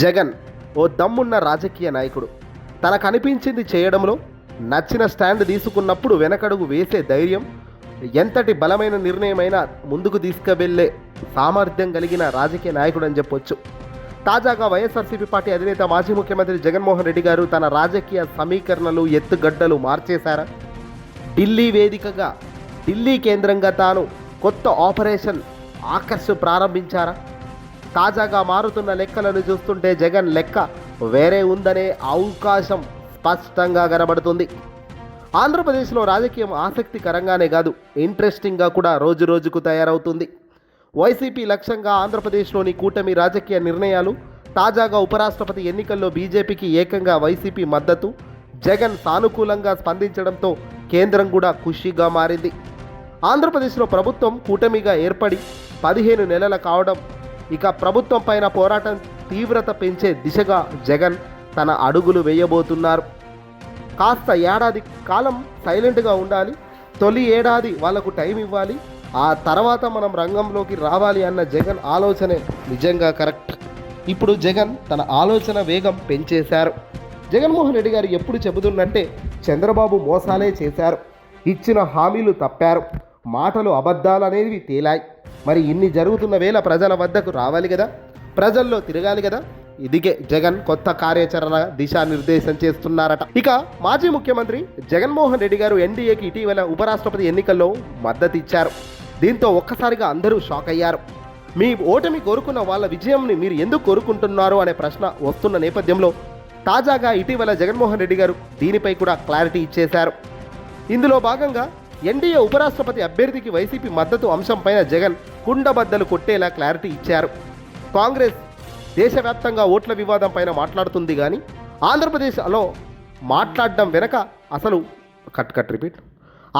జగన్ ఓ దమ్మున్న రాజకీయ నాయకుడు. తనకు అనిపించింది చేయడంలో నచ్చిన స్టాండ్ తీసుకున్నప్పుడు వెనకడుగు వేసే ధైర్యం ఎంతటి బలమైన నిర్ణయమైనా ముందుకు తీసుకువెళ్ళే సామర్థ్యం కలిగిన రాజకీయ నాయకుడు అని చెప్పొచ్చు. తాజాగా వైఎస్ఆర్సీపీ పార్టీ అధినేత మాజీ ముఖ్యమంత్రి జగన్మోహన్ రెడ్డి గారు తన రాజకీయ సమీకరణలు ఎత్తుగడ్డలు మార్చేశారా? ఢిల్లీ వేదికగా ఢిల్లీ కేంద్రంగా తాను కొత్త ఆపరేషన్ ఆకర్ష్ ప్రారంభించారా? తాజాగా మారుతున్న లెక్కలను చూస్తుంటే జగన్ లెక్క వేరే ఉందనే అవకాశం స్పష్టంగా కనబడుతుంది. ఆంధ్రప్రదేశ్లో రాజకీయం ఆసక్తికరంగానే కాదు ఇంట్రెస్టింగ్గా కూడా రోజు రోజుకు తయారవుతుంది. వైసీపీ లక్ష్యంగా ఆంధ్రప్రదేశ్లోని కూటమి రాజకీయ నిర్ణయాలు తాజాగా ఉపరాష్ట్రపతి ఎన్నికల్లో బీజేపీకి ఏకంగా వైసీపీ మద్దతు జగన్ సానుకూలంగా స్పందించడంతో కేంద్రం కూడా ఖుషీగా మారింది. ఆంధ్రప్రదేశ్లో ప్రభుత్వం కూటమిగా ఏర్పడి పదిహేను నెలల కావడం ఇక ప్రభుత్వం పైన పోరాటం తీవ్రత పెంచే దిశగా జగన్ తన అడుగులు వేయబోతున్నారు. కాస్త ఏడాది కాలం సైలెంట్గా ఉండాలి తొలి ఏడాది వాళ్ళకు టైం ఇవ్వాలి ఆ తర్వాత మనం రంగంలోకి రావాలి అన్న జగన్ ఆలోచనే నిజంగా కరెక్ట్. ఇప్పుడు జగన్ తన ఆలోచన వేగం పెంచేశారు. జగన్మోహన్ రెడ్డి గారు ఎప్పుడు చెబుతున్నట్టే చంద్రబాబు మోసాలే చేశారు ఇచ్చిన హామీలు తప్పారు. మాటలు అబద్ధాలు అనేవి తేలాయి. మరి ఇన్ని జరుగుతున్న వేళ ప్రజల వద్దకు రావాలి కదా ప్రజల్లో తిరగాలి కదా ఇదిగే జగన్ కొత్త కార్యాచరణ దిశానిర్దేశం చేస్తున్నారట. ఇక మాజీ ముఖ్యమంత్రి జగన్మోహన్ రెడ్డి గారు ఎన్డీఏకి ఇటీవల ఉపరాష్ట్రపతి ఎన్నికల్లో మద్దతు ఇచ్చారు దీంతో ఒక్కసారిగా అందరూ షాక్ అయ్యారు. మీ ఓటమి కోరుకున్న వాళ్ళ విజయంని మీరు ఎందుకు కోరుకుంటున్నారు అనే ప్రశ్న వస్తున్న నేపథ్యంలో తాజాగా ఇటీవల జగన్మోహన్ రెడ్డి గారు దీనిపై కూడా క్లారిటీ ఇచ్చేశారు. ఇందులో భాగంగా ఎన్డీఏ ఉపరాష్ట్రపతి అభ్యర్థికి వైసీపీ మద్దతు అంశంపైన జగన్ కుండబద్దలు కొట్టేలా క్లారిటీ ఇచ్చారు. కాంగ్రెస్ దేశవ్యాప్తంగా ఓట్ల వివాదం పైన మాట్లాడుతుంది కానీ ఆంధ్రప్రదేశ్లో మాట్లాడడం వెనక అసలు కట్ కట్ రిపీట్.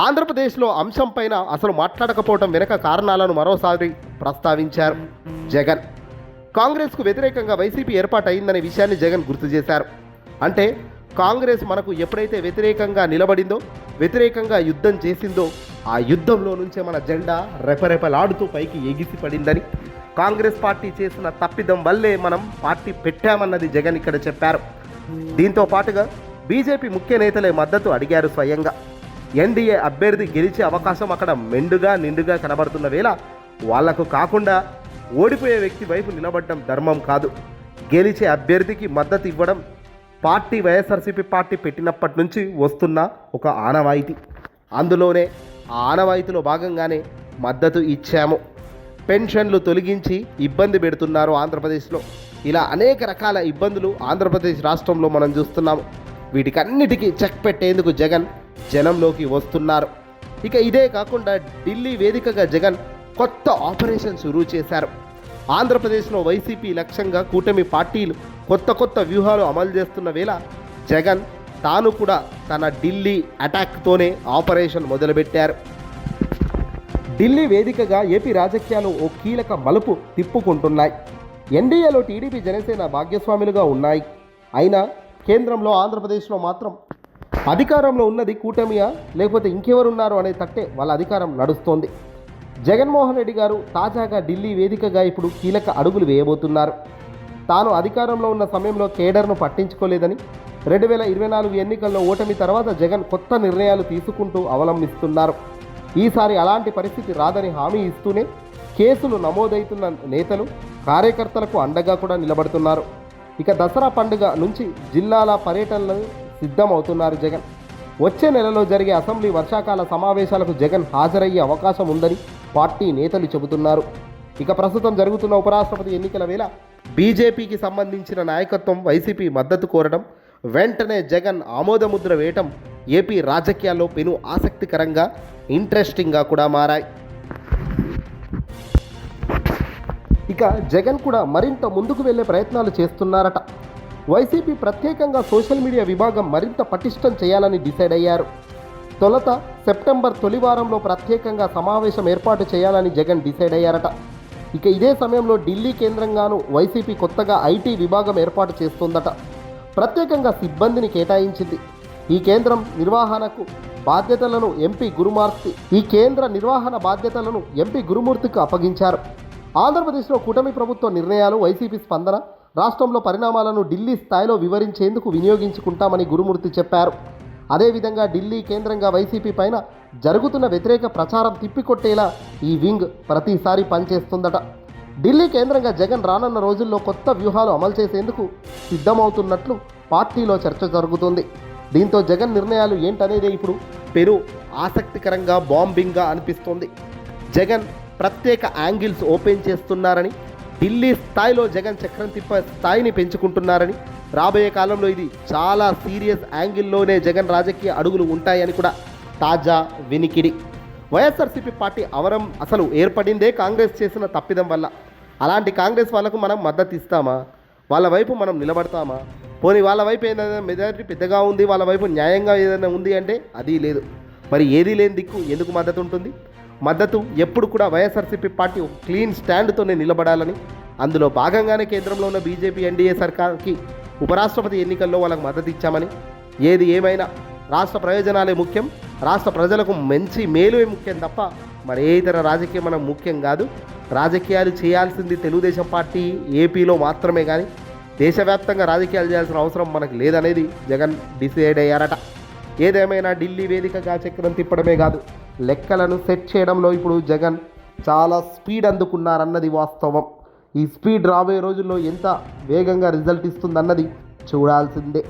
ఆంధ్రప్రదేశ్లో అంశం పైన అసలు మాట్లాడకపోవడం వెనక కారణాలను మరోసారి ప్రస్తావించారు జగన్. కాంగ్రెస్కు వ్యతిరేకంగా వైసీపీ ఏర్పాటు అయిందనే విషయాన్ని జగన్ గుర్తు చేశారు. అంటే కాంగ్రెస్ మనకు ఎప్పుడైతే వ్యతిరేకంగా నిలబడిందో వ్యతిరేకంగా యుద్ధం చేసిందో ఆ యుద్ధంలో నుంచే మన జెండా రెపరెపలాడుతూ పైకి ఎగిసి పడిందని కాంగ్రెస్ పార్టీ చేసిన తప్పిదం వల్లే మనం పార్టీ పెట్టామన్నది జగన్ ఇక్కడ చెప్పారు. దీంతో పాటుగా బీజేపీ ముఖ్య నేతలే మద్దతు అడిగారు స్వయంగా. ఎన్డీఏ అభ్యర్థి గెలిచే అవకాశం అక్కడ మెండుగా నిండుగా కనబడుతున్న వేళ వాళ్ళకు కాకుండా ఓడిపోయే వ్యక్తి వైపు నిలబడడం ధర్మం కాదు. గెలిచే అభ్యర్థికి మద్దతు ఇవ్వడం పార్టీ వైఎస్ఆర్సీపీ పార్టీ పెట్టినప్పటి నుంచి వస్తున్న ఒక ఆనవాయితీ. అందులోనే ఆ ఆనవాయితీలో భాగంగానే మద్దతు ఇచ్చాము. పెన్షన్లు తొలగించి ఇబ్బంది పెడుతున్నారు ఆంధ్రప్రదేశ్లో. ఇలా అనేక రకాల ఇబ్బందులు ఆంధ్రప్రదేశ్ రాష్ట్రంలో మనం చూస్తున్నాము. వీటికన్నిటికీ చెక్ పెట్టేందుకు జగన్ జనంలోకి వస్తున్నారు. ఇక ఇదే కాకుండా ఢిల్లీ వేదికగా జగన్ కొత్త ఆపరేషన్ షురూ చేశారు. ఆంధ్రప్రదేశ్లో వైసీపీ లక్ష్యంగా కూటమి పార్టీలు కొత్త కొత్త వ్యూహాలు అమలు చేస్తున్న వేళ జగన్ తాను కూడా తన ఢిల్లీ అటాక్తోనే ఆపరేషన్ మొదలుపెట్టారు. ఢిల్లీ వేదికగా ఏపీ రాజకీయాలు ఓ కీలక మలుపు తిప్పుకుంటున్నాయి. ఎన్డీఏలో టీడీపీ జనసేన భాగ్యస్వాములుగా ఉన్నాయి. అయినా కేంద్రంలో ఆంధ్రప్రదేశ్లో మాత్రం అధికారంలో ఉన్నది కూటమియా? లేకపోతే ఇంకెవరున్నారు అనే తట్టే వాళ్ళ అధికారం నడుస్తోంది. జగన్మోహన్ రెడ్డి గారు తాజాగా ఢిల్లీ వేదికగా ఇప్పుడు కీలక అడుగులు వేయబోతున్నారు. తాను అధికారంలో ఉన్న సమయంలో కేడర్ను పట్టించుకోలేదని రెండు వేల ఇరవై నాలుగు ఎన్నికల్లో ఓటమి తర్వాత జగన్ కొత్త నిర్ణయాలు తీసుకుంటూ అవలంబిస్తున్నారు. ఈసారి అలాంటి పరిస్థితి రాదని హామీ ఇస్తూనే కేసులు నమోదవుతున్న నేతలు కార్యకర్తలకు అండగా కూడా నిలబడుతున్నారు. ఇక దసరా పండుగ నుంచి జిల్లాల పర్యటనలు సిద్ధమవుతున్నారు జగన్. వచ్చే నెలలో జరిగే అసెంబ్లీ వర్షాకాల సమావేశాలకు జగన్ హాజరయ్యే అవకాశం ఉందని పార్టీ నేతలు చెబుతున్నారు. ఇక ప్రస్తుతం జరుగుతున్న ఉపరాష్ట్రపతి ఎన్నికల వేళ బీజేపీకి సంబంధించిన నాయకత్వం వైసీపీ మద్దతు కోరడం వెంటనే జగన్ ఆమోదముద్ర వేయటం ఏపీ రాజకీయాల్లో పెను ఆసక్తికరంగా ఇంట్రెస్టింగ్గా కూడా మారాయి. ఇక జగన్ కూడా మరింత ముందుకు వెళ్ళే ప్రయత్నాలు చేస్తున్నారట. వైసీపీ ప్రత్యేకంగా సోషల్ మీడియా విభాగం మరింత పటిష్టం చేయాలని డిసైడ్ అయ్యారు. తొలత సెప్టెంబర్ తొలి వారంలో ప్రత్యేకంగా సమావేశం ఏర్పాటు చేయాలని జగన్ డిసైడ్ అయ్యారట. ఇక ఇదే సమయంలో ఢిల్లీ కేంద్రంగాను వైసీపీ కొత్తగా ఐటీ విభాగం ఏర్పాటు చేస్తోందట. ప్రత్యేకంగా సిబ్బందిని కేటాయించింది. ఈ కేంద్రం నిర్వహణకు బాధ్యతలను ఎంపీ గురుమూర్తి ఈ కేంద్ర నిర్వహణ బాధ్యతలను ఎంపీ గురుమూర్తికి అప్పగించారు. ఆంధ్రప్రదేశ్లో కూటమి ప్రభుత్వ నిర్ణయాలు వైసీపీ స్పందన రాష్ట్రంలో పరిణామాలను ఢిల్లీ స్థాయిలో వివరించేందుకు వినియోగించుకుంటామని గురుమూర్తి చెప్పారు. అదేవిధంగా ఢిల్లీ కేంద్రంగా వైసీపీ పైన జరుగుతున్న వ్యతిరేక ప్రచారం తిప్పికొట్టేలా ఈ వింగ్ ప్రతిసారి పనిచేస్తుందట. ఢిల్లీ కేంద్రంగా జగన్ రానున్న రోజుల్లో కొత్త వ్యూహాలు అమలు చేసేందుకు సిద్ధమవుతున్నట్లు పార్టీలో చర్చ జరుగుతుంది. దీంతో జగన్ నిర్ణయాలు ఏంటనేది ఇప్పుడు పెరు ఆసక్తికరంగా బాంబింగ్గా అనిపిస్తోంది. జగన్ ప్రత్యేక యాంగిల్స్ ఓపెన్ చేస్తున్నారని ఢిల్లీ స్థాయిలో జగన్ చక్రం తిప్ప స్థాయిని పెంచుకుంటున్నారని రాబోయే కాలంలో ఇది చాలా సీరియస్ యాంగిల్లోనే జగన్ రాజకీయ అడుగులు ఉంటాయని కూడా తాజా వినికిడి. వైఎస్ఆర్సీపీ పార్టీ అవరం అసలు ఏర్పడిందే కాంగ్రెస్ చేసిన తప్పిదం వల్ల. అలాంటి కాంగ్రెస్ వాళ్ళకు మనం మద్దతు ఇస్తామా? వాళ్ళ వైపు మనం నిలబడతామా? పోనీ వాళ్ళ వైపు ఏదైనా మెజారిటీ పెద్దగా ఉంది వాళ్ళ వైపు న్యాయంగా ఏదైనా ఉంది అంటే అది లేదు. మరి ఏది లేని దిక్కు ఎందుకు మద్దతు ఉంటుంది? మద్దతు ఎప్పుడు కూడా వైఎస్ఆర్సీపీ పార్టీ ఒక క్లీన్ స్టాండ్తోనే నిలబడాలని. అందులో భాగంగానే కేంద్రంలో ఉన్న బీజేపీ ఎన్డీఏ సర్కార్కి ఉపరాష్ట్రపతి ఎన్నికల్లో వాళ్ళకి మద్దతు ఇచ్చామని. ఏది ఏమైనా రాష్ట్ర ప్రయోజనాలే ముఖ్యం. రాష్ట్ర ప్రజలకు మంచి మేలువే ముఖ్యం తప్ప మరి ఏ ఇతర రాజకీయం మనం ముఖ్యం కాదు. రాజకీయాలు చేయాల్సింది తెలుగుదేశం పార్టీ ఏపీలో మాత్రమే కానీ దేశవ్యాప్తంగా రాజకీయాలు చేయాల్సిన అవసరం మనకు లేదనేది జగన్ డిసైడ్ అయ్యారట. ఏదేమైనా ఢిల్లీ వేదికగా చక్రం తిప్పడమే కాదు. లెక్కలను సెట్ చేయడంలో ఇప్పుడు జగన్ చాలా స్పీడ్ అందుకున్నారన్నది వాస్తవం. ఈ స్పీడ్ రాబోయే రోజుల్లో ఎంత వేగంగా రిజల్ట్ ఇస్తుందన్నది చూడాల్సిందే.